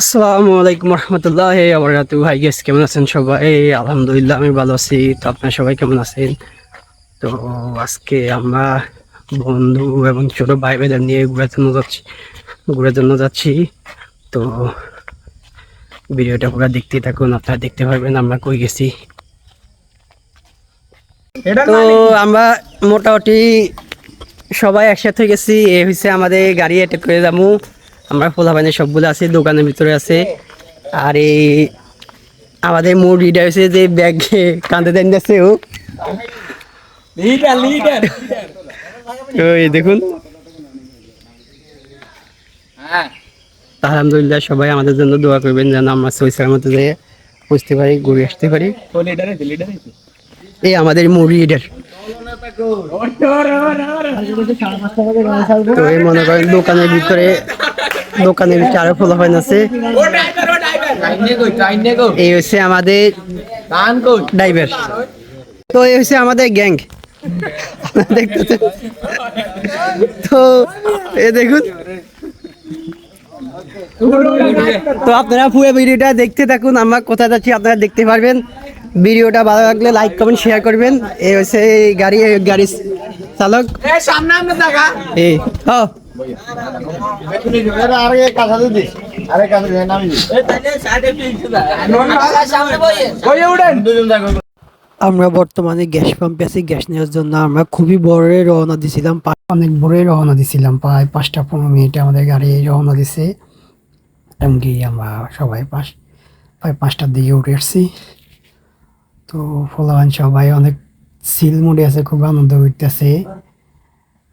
আসসালামু আলাইকুম রহমতুল্লাহ আবরাতু ভাই গেস কেমন আছেন সবাই? আলহামদুলিল্লাহ আমি ভালো আছি। তো আপনারা সবাই কেমন আছেন? তো আজকে আমরা বন্ধু এবং ছোট ভাই ভাইদের নিয়ে ঘুরার জন্য যাচ্ছি ঘুরার জন্য যাচ্ছি। তো ভিডিওটা পুরো দেখতে থাকুন আপনারা দেখতে পারবেন আমরা কই গেছি। তো আমরা মোটামুটি সবাই একসাথে গেছি এ হচ্ছে আমাদের গাড়ি অ্যাটেক করে যাব। আমরা পোলাপানি সবগুলো আছে দোকানের ভিতরে আছে। আর এই আমাদের মুরগিটা হচ্ছে যে ব্যাগ কাঁদে দেন যাচ্ছে ও। লিডার লিডার দেখুন। হ্যাঁ। আলহামদুলিল্লাহ সবাই আমাদের জন্য দোয়া করবেন যেন আমরা সৈসার মতো যেয়ে বুঝতে পারি ঘুরে আসতে পারি। লিডার লিডার এই আমাদের মুরগিটার তো এই মনে করেন দোকানের ভিতরে দোকানের ভিতরে আরও ফলাফাইন আছে। এই হচ্ছে আমাদের ড্রাইভার তো এই হচ্ছে আমাদের গ্যাং দেখতেছেন? তো এ দেখুন। তো আপনারা পুরো ভিডিওটা দেখতে থাকুন আমরা কোথায় যাচ্ছি আপনারা দেখতে পারবেন। ভিডিওটা ভালো লাগলে লাইক কমেন্ট শেয়ার করবেন। এই হচ্ছে এই গাড়ি গাড়ি চালক। সামনে আমরা দেখা। এই ও আমরা বর্তমানে গ্যাস পাম্পে আছি। গ্যাস নেওয়ার জন্য আমরা খুবই বড় রওনা দিছিলাম। অনেক বড় রওনা দিছিলাম। প্রায় পাঁচটা পনেরো মিনিটে আমাদের গাড়ি রওনা দিছে। এমনকি আমরা সবাই পাঁচ প্রায় পাঁচটার দিকে উঠে আসছি। তো ফলাবান সবাই অনেক সিল মুডে আছে খুব আনন্দ করতেছে।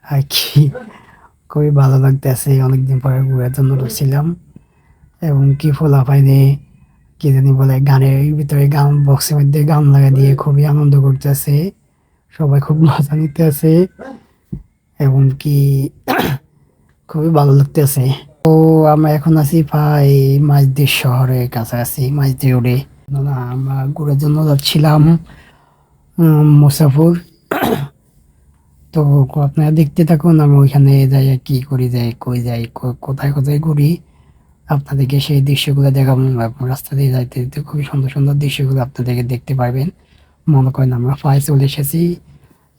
আর কি? খুবই ভালো লাগতেছে। অনেকদিন পরে ঘুরার জন্য ঢুকছিলাম এবং কি ফোলা পাইনে কি জানি বলে, গানের ভিতরে গান বক্সের মধ্যে গান লাগা দিয়ে খুবই আনন্দ করতেছে। সবাই খুব মজা নিতেছে। এবং কি খুবই ভালো লাগতেছে। তো আমরা এখন আছি প্রায় মাঝদির শহরের কাছাকাছি মাঝদি রোডে। আমরা ঘুরার জন্য যাচ্ছিলাম মুসাফর। তো আপনারা দেখতে থাকুন আমরা ওইখানে যাই, কি করি, যাই, কই যাই কোথায় কোথায় ঘুরি, আপনাদেরকে সেই দৃশ্যগুলো দেখাবো রাস্তা দিয়ে যাইতে যেতে খুবই সুন্দর সুন্দর দৃশ্যগুলো আপনাদেরকে দেখতে পারবেন। মনে করেন আমরা প্রায় চলে এসেছি,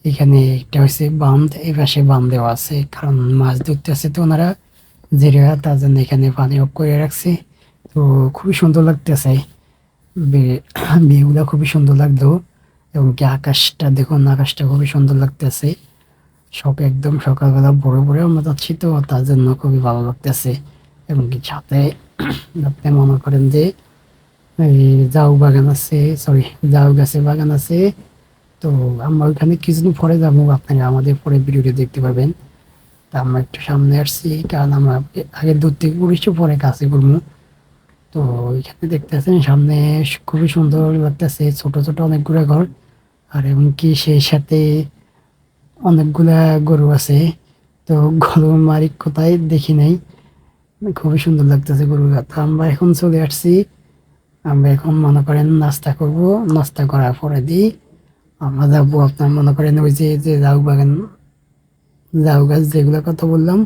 এখানে একটা হচ্ছে বাঁধ, এই পাশে বাঁধ দেওয়া আছে, কারণ মাছ ধরতে আছে তো ওনারা জেরেরা তার জন্য এখানে পানি অফ করে রাখছে। তো খুবই সুন্দর লাগতেছে বিয়েগুলো খুবই সুন্দর লাগতো এবং কি আকাশটা দেখুন, আকাশটা খুবই সুন্দর লাগতেছে। সব একদম সকালবেলা ভোরে ভোরে আমরা যাচ্ছি তো, তার জন্য খুবই ভালো লাগতেছে। এবং কি সাথে আপনি মনে করেন যে, এই জাউ বাগান আছে সরি জাউ গাছের বাগান আছে। তো আমরা ওইখানে কিছুদিন পরে যাব, আপনারা আমাদের পরে ভিডিওটি দেখতে পারবেন। তা আমরা একটু সামনে আসছি, কারণ আমরা আগে দূর থেকে ঘুরেছি পরে কাছে ঘুরবো তো এখানে দেখতেছেন সামনে খুবই সুন্দর লাগতেছে, ছোট ছোট অনেকগুলো ঘর। আর এমনকি সেই সাথে অনেকগুলা গরু আছে। তো গরুর মালিক কোথায় দেখি নাই। খুবই সুন্দর লাগতেছে গরু তো আমরা এখন চলে আসছি। আমরা এখন মনে করেন নাস্তা করব। নাস্তা করার পরে দিই আমরা যাব আপনার মনে করেন ওই যে যে জাউ বাগান জাউ গাছ যেগুলো কথা বললাম,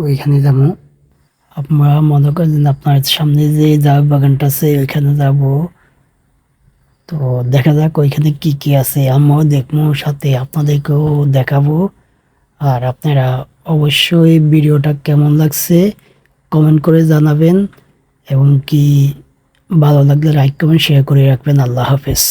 ওইখানে যাব। আপনারা মনে করেন আপনার সামনে যে জাউ বাগানটা আছে, ওইখানে যাব। তো দেখা যাক ওইখানে কি কি আছে। আমিও দেখব, সাথে আপনাদেরকেও দেখাবো। আর আপনারা অবশ্যই ভিডিওটা কেমন লাগছে কমেন্ট করে জানাবেন এবং কি ভালো লাগলে লাইক, কমেন্ট শেয়ার করে রাখবেন। আল্লাহ হাফেজ।